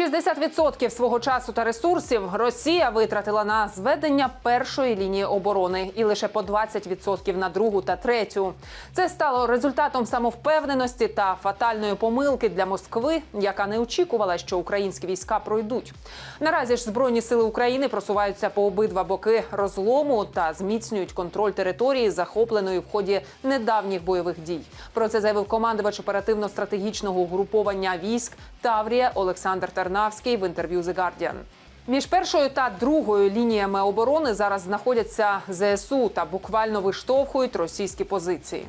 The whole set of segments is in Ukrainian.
60% свого часу та ресурсів Росія витратила на зведення першої лінії оборони і лише по 20% на другу та третю. Це стало результатом самовпевненості та фатальної помилки для Москви, яка не очікувала, що українські війська пройдуть. Наразі ж збройні сили України просуваються по обидва боки розлому та зміцнюють контроль території, захопленої в ході недавніх бойових дій. Про це заявив командувач оперативно-стратегічного угруповання військ Таврія Олександр Тарнавський в інтерв'ю The Guardian. Між першою та другою лініями оборони зараз знаходяться ЗСУ та буквально виштовхують російські позиції.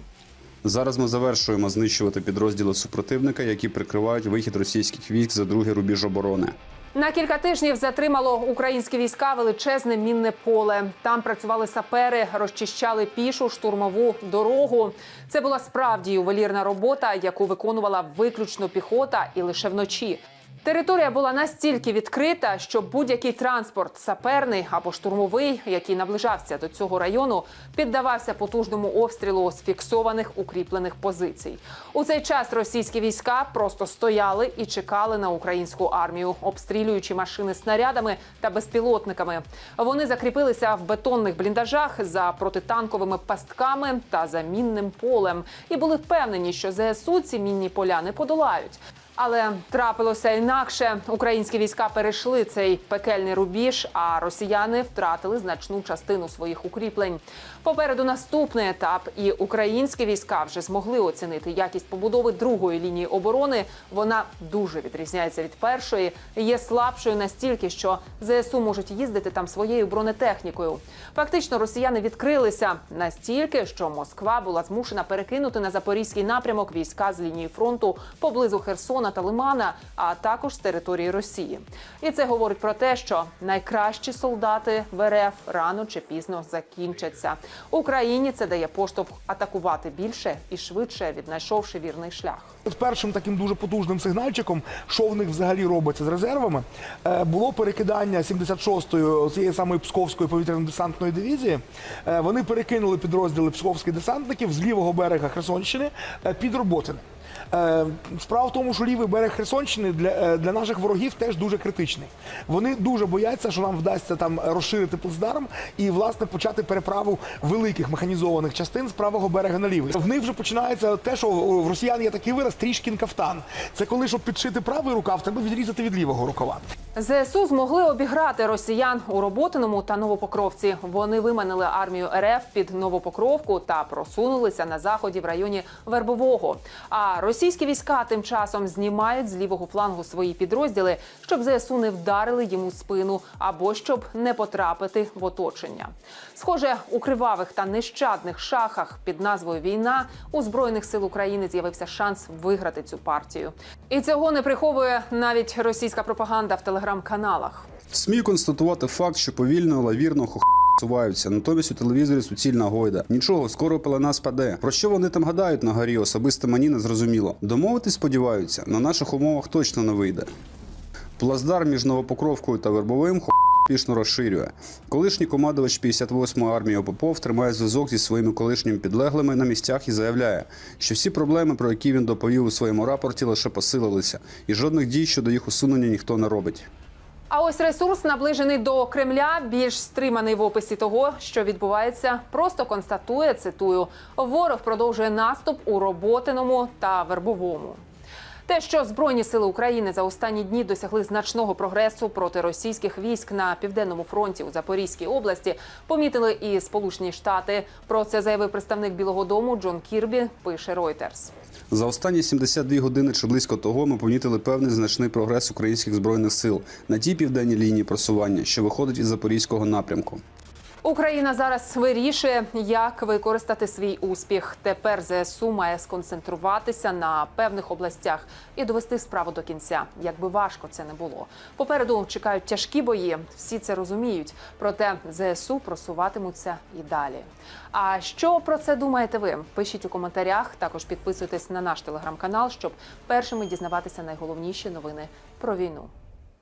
Зараз ми завершуємо знищувати підрозділи супротивника, які прикривають вихід російських військ за другий рубіж оборони. На кілька тижнів затримало українські війська величезне мінне поле. Там працювали сапери, розчищали пішу штурмову дорогу. Це була справді ювелірна робота, яку виконувала виключно піхота і лише вночі. Територія була настільки відкрита, що будь-який транспорт, саперний або штурмовий, який наближався до цього району, піддавався потужному обстрілу з фіксованих укріплених позицій. У цей час російські війська просто стояли і чекали на українську армію, обстрілюючи машини снарядами та безпілотниками. Вони закріпилися в бетонних бліндажах за протитанковими пастками та за мінним полем і були впевнені, що ЗСУ ці мінні поля не подолають. Але трапилося інакше. Українські війська перейшли цей пекельний рубіж, а росіяни втратили значну частину своїх укріплень. Попереду наступний етап, і українські війська вже змогли оцінити якість побудови другої лінії оборони. Вона дуже відрізняється від першої. Є слабшою настільки, що ЗСУ можуть їздити там своєю бронетехнікою. Фактично, росіяни відкрилися настільки, що Москва була змушена перекинути на запорізький напрямок війська з лінії фронту поблизу Херсона та Лимана, а також з території Росії. І це говорить про те, що найкращі солдати в РФ рано чи пізно закінчаться. Україні це дає поштовх атакувати більше і швидше, віднайшовши вірний шлях. Першим таким дуже потужним сигнальчиком, що в них взагалі робиться з резервами, е, було перекидання 76-ї цієї самої Псковської повітряно-десантної дивізії. Е, Вони перекинули підрозділи псковських десантників з лівого берега Херсонщини е, під Роботине. Е, Справа в тому, що лівий берег Херсонщини для, е, для наших ворогів теж дуже критичний. Вони дуже бояться, що нам вдасться там розширити плацдарм і власне почати переправу великих механізованих частин з правого берега на лівий. В них вже починається те, що в росіян є такий вираз трішкін кафтан. Це коли щоб підшити правий рукав, треба відрізати від лівого рукава. ЗСУ змогли обіграти росіян у Роботиному та Новопокровці. Вони виманили армію РФ під Новопокровку та просунулися на заході в районі Вербового. А російські війська тим часом знімають з лівого флангу свої підрозділи, щоб ЗСУ не вдарили йому спину або щоб не потрапити в оточення. Схоже, у кривавих та нещадних шахах під назвою Війна у збройних сил України з'явився шанс виграти цю партію. І цього не приховує навіть російська пропаганда в телеграм-каналах. Смію констатувати факт, що повільно, лавірно хох... суваються. Натомість у телевізорі суцільна гойда. Нічого, скоро пелена спаде. Про що вони там гадають на горі? Особисто мені не зрозуміло. Домовитись сподіваються, на наших умовах точно не вийде. Плаздар між Новопокровкою та Вербовим хо... Пішно розширює. Колишній командувач 58-ї армії Попов тримає зв'язок зі своїми колишніми підлеглими на місцях і заявляє, що всі проблеми, про які він доповів у своєму рапорті, лише посилилися, і жодних дій щодо їх усунення ніхто не робить. А ось ресурс, наближений до Кремля, більш стриманий в описі того, що відбувається, просто констатує цитую: ворог продовжує наступ у роботиному та вербовому. Те, що збройні сили України за останні дні досягли значного прогресу проти російських військ на південному фронті у Запорізькій області, помітили і Сполучені Штати. Про це заявив представник Білого Дому Джон Кірбі. Пише Reuters. За останні 72 години чи близько того ми помітили певний значний прогрес українських збройних сил на тій південній лінії просування, що виходить із запорізького напрямку. Україна зараз вирішує, як використати свій успіх. Тепер ЗСУ має сконцентруватися на певних областях і довести справу до кінця, як би важко це не було. Попереду чекають тяжкі бої. Всі це розуміють. Проте ЗСУ просуватимуться і далі. А що про це думаєте ви? Пишіть у коментарях. Також підписуйтесь на наш телеграм-канал, щоб першими дізнаватися найголовніші новини про війну.